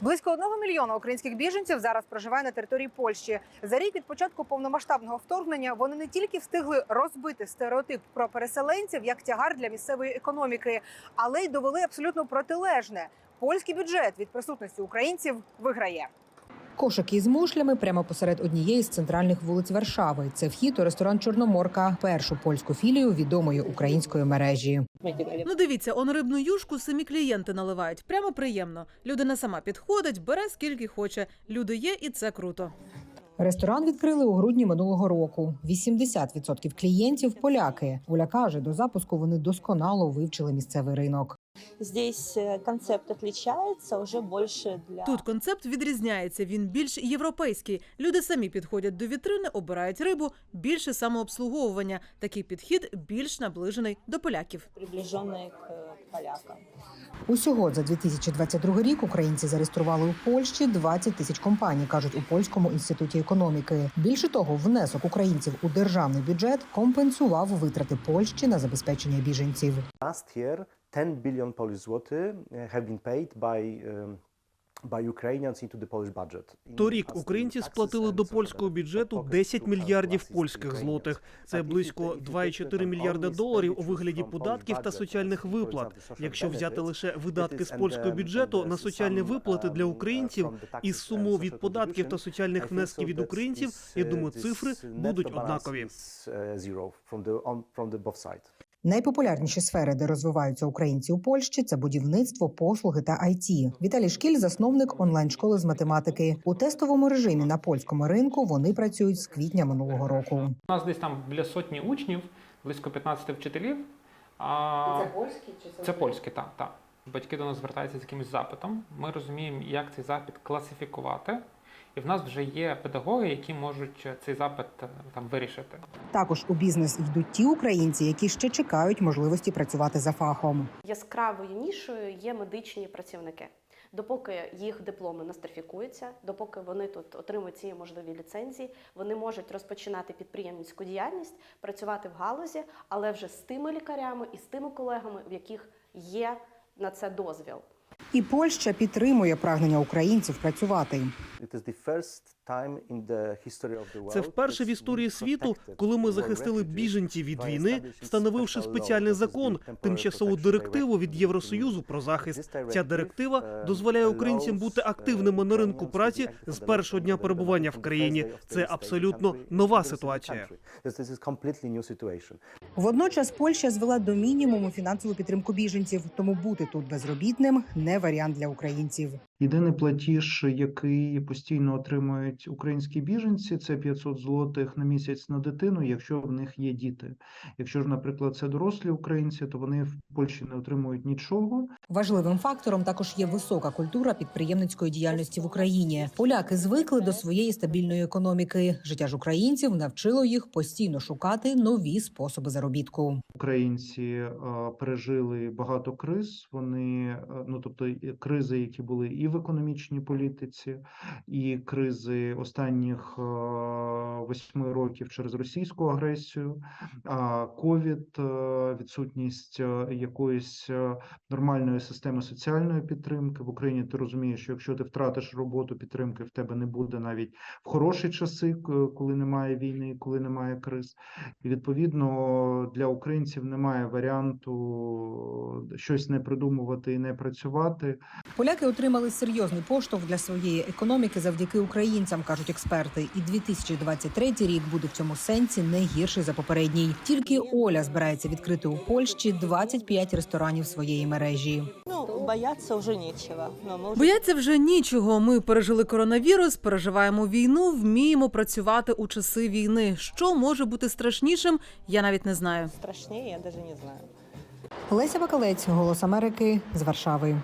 Близько одного мільйона українських біженців зараз проживає на території Польщі. За рік від початку повномасштабного вторгнення вони не тільки встигли розбити стереотип про переселенців як тягар для місцевої економіки, але й довели абсолютно протилежне. Польський бюджет від присутності українців виграє. Кошик із мушлями прямо посеред однієї з центральних вулиць Варшави. Це вхід у ресторан Чорноморка, першу польську філію відомої української мережі. Ну дивіться, он рибну юшку самі клієнти наливають. Прямо приємно. Людина сама підходить, бере скільки хоче. Люди є, і це круто. Ресторан відкрили у грудні минулого року. 80% клієнтів поляки. Оля каже, до запуску вони досконало вивчили місцевий ринок. Здесь э, концепт отличается уже больше для... Тут концепт відрізняється. Він більш європейський. Люди самі підходять до вітрини, обирають рибу, більше самообслуговування. Такий підхід більш наближений до поляків. приближенные к э, полякам. Усього за 2022 рік українці зареєстрували у Польщі 20 тисяч компаній, кажуть у польському інституті економіки. Більше того, внесок українців у державний бюджет компенсував витрати Польщі на забезпечення біженців. Last year, 10 billion Polish zloty have been paid by Торік українці сплатили до польського бюджету pockets 10 мільярдів польських злотих. Це близько take- if you 2,4 мільярда доларів у вигляді податків та соціальних виплат. Якщо взяти лише видатки з польського бюджету на соціальні виплати для um, українців із суму від податків та соціальних внесків від українців, я uh, думаю, цифри будуть однакові. Найпопулярніші сфери, де розвиваються українці у Польщі, це будівництво, послуги та IT. Віталій Шкіль, засновник онлайн-школи з математики. У тестовому режимі на польському ринку вони працюють з квітня минулого року. У нас десь там біля сотні учнів, близько 15 вчителів. А... Це польські чи Це польські, так, так. Батьки до нас звертаються з якимось запитом. Ми розуміємо, як цей запит класифікувати. І в нас вже є педагоги, які можуть цей запит е, там вирішити. Також у бізнес йдуть ті українці, які ще чекають можливості працювати за фахом. Яскравою нішою є медичні працівники. Допоки їх дипломи нострифікуються, допоки вони тут отримують ці можливі ліцензії, вони можуть розпочинати підприємницьку діяльність, працювати в галузі, але вже з тими лікарями і з тими колегами, в яких є на це дозвіл. І Польща підтримує прагнення українців працювати. Це вперше в історії світу, коли ми захистили біженців від війни, встановивши спеціальний закон, тимчасову директиву від Євросоюзу про захист. Ця директива uh, дозволяє українцям бути uh, активними на ринку праці з першого дня перебування в країні. Це абсолютно нова ситуація. Водночас Польща звела до мінімуму фінансову підтримку біженців, тому бути тут безробітним не варіант для українців. Єдиний платіж, який постійно отримують українські біженці, це 500 злотих на місяць на дитину, якщо в них є діти. Якщо ж, наприклад, це дорослі українці, то вони в Польщі не отримують нічого. Важливим фактором також є висока культура підприємницької діяльності в Україні. Поляки звикли до своєї стабільної економіки. Життя ж українців навчило їх постійно шукати нові способи заробітку. Українці пережили багато криз. Вони ну тобто кризи, які були і в економічній політиці, і кризи останніх е, восьми років через російську агресію, ковід, е, відсутність е, якоїсь нормальної системи соціальної підтримки в Україні. Ти розумієш, що якщо ти втратиш роботу, підтримки в тебе не буде навіть в хороші часи, коли немає війни, коли немає криз. І відповідно для українців немає варіанту щось не придумувати і не працювати. Поляки отримали серйозний поштовх для своєї економіки завдяки українцям, кажуть експерти. І 2023 рік буде в цьому сенсі не гірший за попередній. Тільки Оля збирається відкрити у Польщі 25 ресторанів своєї мережі. Ну, бояться уже нечего. Но мы Бояться вже нічого. Ми пережили коронавірус, переживаємо війну, вміємо працювати у часи війни. Що може бути страшнішим, я навіть не знаю. страшнее, я даже не знаю. Леся Бакалець, Голос Америки з Варшави.